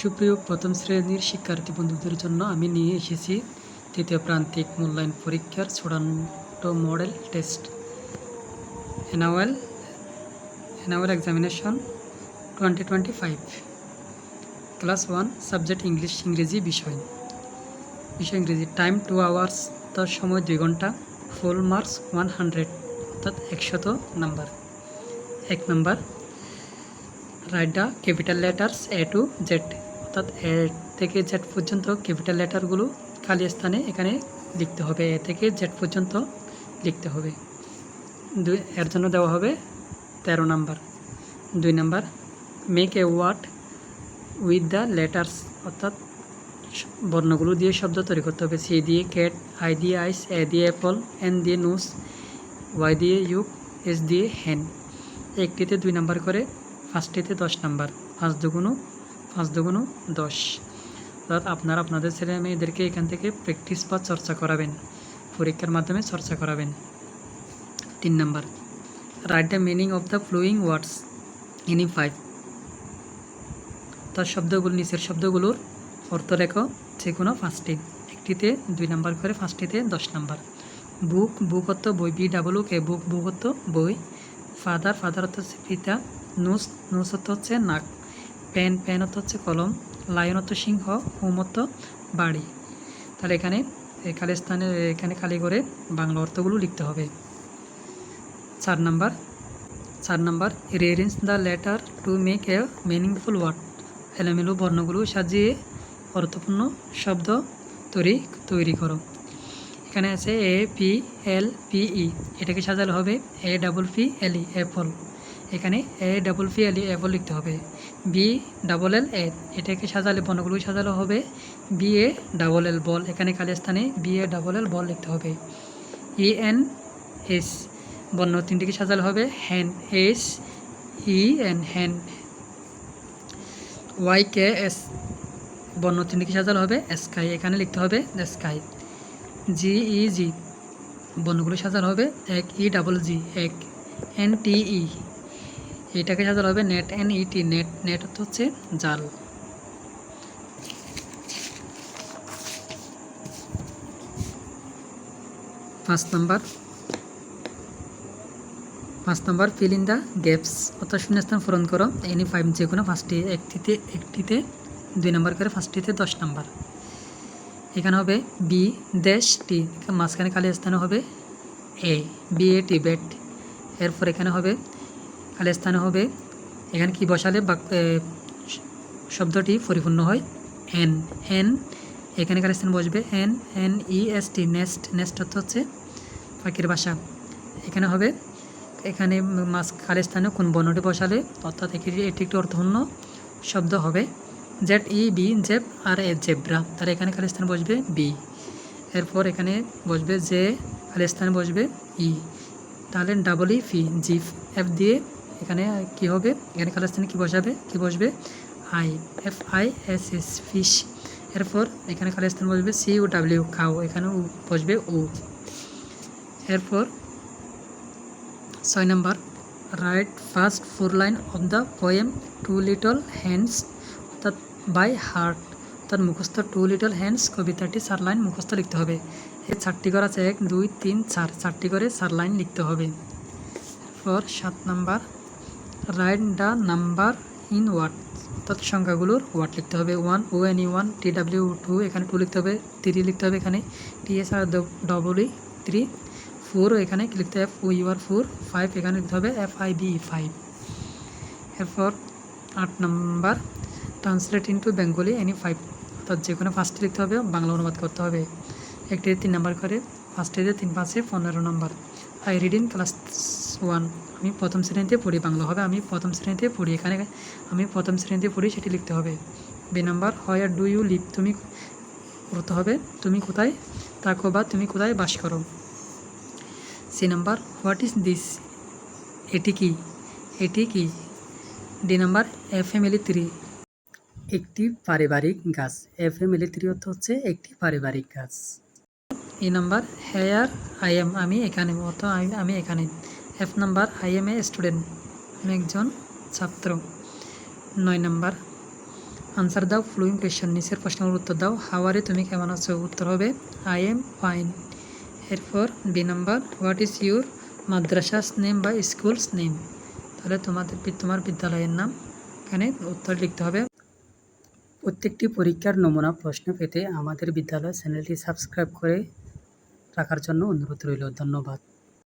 সুপ্রিয় প্রথম শ্রেণির শিক্ষার্থী বন্ধুদের জন্য আমি নিয়ে এসেছি তৃতীয় প্রান্তিক মূল্যায়ন পরীক্ষার চূড়ান্ত model test. Annual annual examination twenty twenty five class one subject English ইংরেজি বিষয়। বিষয় ইংরেজি টাইম টু আওয়ার্স তার সময় দুই ঘণ্টা ফুল মার্কস ওয়ান হান্ড্রেড অর্থাৎ একশত নাম্বার এক number write the capital letters A to Z অর্থাৎ এ থেকে জেড পর্যন্ত ক্যাপিটাল লেটারগুলো খালি স্থানে এখানে লিখতে হবে। এ থেকে জেড পর্যন্ত লিখতে হবে। দুই, এর জন্য দেওয়া হবে তেরো নাম্বার। দুই number make a word with the letters অর্থাৎ বর্ণগুলো দিয়ে শব্দ তৈরি করতে হবে। সি দিয়ে ক্যাট আই দিয়ে আইস এ দিয়ে অ্যাপল এন দিয়ে নোস ওয়াই দিয়ে ইউক এস দিয়ে হ্যান একটিতে দুই নাম্বার করে ফার্স্টটিতে দশ নাম্বার। পাঁচ দুগুণও পাঁচ দুগুণও দশ। অর্থাৎ আপনারা, আপনাদের ছেলে মেয়েদেরকে এখান থেকে প্র্যাকটিস বা চর্চা করাবেন। পরীক্ষার মাধ্যমে চর্চা করাবেন। তিন number write the meaning of the flowing words any five তার শব্দগুলো, নিচের শব্দগুলোর অর্থ লেখো যে কোনো পাঁচটি। একটিতে দুই নাম্বার করে, পাঁচটিতে দশ নাম্বার। বুক বুক অর্থ বই বি ডাবল কে বুক বুক অর্থ বই। ফাদার ফাদার হচ্ছে পিতা। নোস নোস হচ্ছে নাক। পেন পেন অর্থ হচ্ছে কলম লায়ন অর্থ সিংহ হোম অর্থ বাড়ি। তাহলে এখানে খালি স্থানে, এখানে খালি করে বাংলা অর্থগুলো লিখতে হবে। চার নাম্বার চার number rearrange the letter to make a meaningful word এলোমেলো বর্ণগুলো সাজিয়ে অর্থপূর্ণ শব্দ তৈরি তৈরি করো। এখানে আছে A P L P E এটাকে সাজালে হবে A double P L E apple এখানে A double P L E apple লিখতে হবে। বি ডাবল এল এ এটাকে সাজালে বর্ণগুলো সাজালে হবে? B A double L ball. এখানে খালি স্থানে বি এ ডাবল এল বল লিখতে হবে। ই এন এস বর্ণ তিনটিকে সাজালে হবে? হ্যান এস ই এন হ্যান ওয়াই কে এস বর্ণ তিনটিকে সাজালে হবে? স্কাই এখানে লিখতে হবে স্কাই জি ই জি বর্ণগুলো সাজানো হবে। এক ই ডাবল জি এক এন টি ই এটাকে সাজানো হবে net N E T net net হচ্ছে জাল। পাঁচ নাম্বার। পাঁচ number fill in the gaps অর্থাৎ শূন্যস্থান পূরণ করো। এনি ফাইভ যে কোনো ফার্স্টে একটিতে একটিতে, দুই নাম্বার করে ফার্স্টটিতে দশ নাম্বার। এখানে হবে বি দেশ টি মাঝখানে খালি স্থানে হবে A B A T bet এরপর এখানে হবে খালি স্থানে হবে। এখানে কি বসালে? শ- শব্দটি পরিপূর্ণ হয়। এন এন, এখানে খালি স্থানে বসবে। N N, E, S, T, nest nest অর্থ হচ্ছে পাখির বাসা। এখানে হবে। এখানে মাছ খালি স্থানে কোন বর্ণটি বসালে? অর্থাৎ এটি এটি একটি অর্থপূর্ণ শব্দ হবে। Z, E, B, Zeb, R, A, zebra. তাহলে এখানে খালি স্থানে বসবে বি। এরপর এখানে বসবে জে খালি স্থানে বসবে ই। তাহলে ডাবল ই, ফি, জিফ, এফ দিয়ে এখানে কি হবে? এখানে খালি স্থানে কি বসাবে? কি বসবে? I F I S S fish এরপর এখানে খালি স্থানে বসবে সি ও ডাব্লিউ খাও। এখানে উ বসবে ও। এরপর ছয় number write first four line of the poem two little hands অর্থাৎ বাই হার্ট অর্থাৎ মুখস্থ টু লিটল হ্যান্ডস কবিতাটি চার লাইন মুখস্থ লিখতে হবে। এই চারটি করে আছে এক, দুই, তিন, চার। চারটি করে চার লাইন লিখতে হবে। এরপর সাত number write the number in word অর্থাৎ সংখ্যাগুলোর ওয়ার্ড লিখতে হবে। One O N E one T W two এখানে টু লিখতে হবে। থ্রি লিখতে হবে এখানে। T S R double E three four এখানে লিখতে হবে? O U R four five এখানে লিখতে হবে। এফ আই বি ফাইভ এরপর আট number translate into Bengali any five অর্থাৎ যে কোনো ফার্স্টে লিখতে হবে, বাংলা অনুবাদ করতে হবে। একটি তিন নাম্বার করে। ফার্স্টে তিন পাঁচে পনেরো number I read in class one আমি প্রথম শ্রেণীতে পড়ি বাংলা হবে। আমি প্রথম শ্রেণীতে পড়ি। এখানে আমি প্রথম শ্রেণীতে পড়ি, সেটি লিখতে হবে। B number where do you live তুমি করতে হবে। তুমি কোথায় থাকো বা তুমি কোথায় বাস করো? C number what is this এটি কি? এটি কি? D number a family tree একটি পারিবারিক গাছ। এ ফ্যামিলি থ্রি অর্থ হচ্ছে একটি পারিবারিক গাছ। E number, here, I am, আমি এখানে অর্থ আমি এখানে। F number, I am a student, আমি একজন ছাত্র। নয় নাম্বার, আনসার দাও ফ্লুইং কোয়েশ্চেন, নিচের প্রশ্নের উত্তর দাও। হাওয়ারে তুমি কেমন আছো? উত্তর হবে, আই এম ফাইন। এরপর, B number, what is your মাদ্রাসাস name বা স্কুলস নেম? তাহলে তোমাদের তোমার বিদ্যালয়ের নাম, এখানে উত্তর লিখতে হবে। প্রত্যেকটি পরীক্ষার নমুনা প্রশ্ন পেতে আমাদের বিদ্যালয় চ্যানেলটি সাবস্ক্রাইব করে রাখার জন্য অনুরোধ রইল। ধন্যবাদ।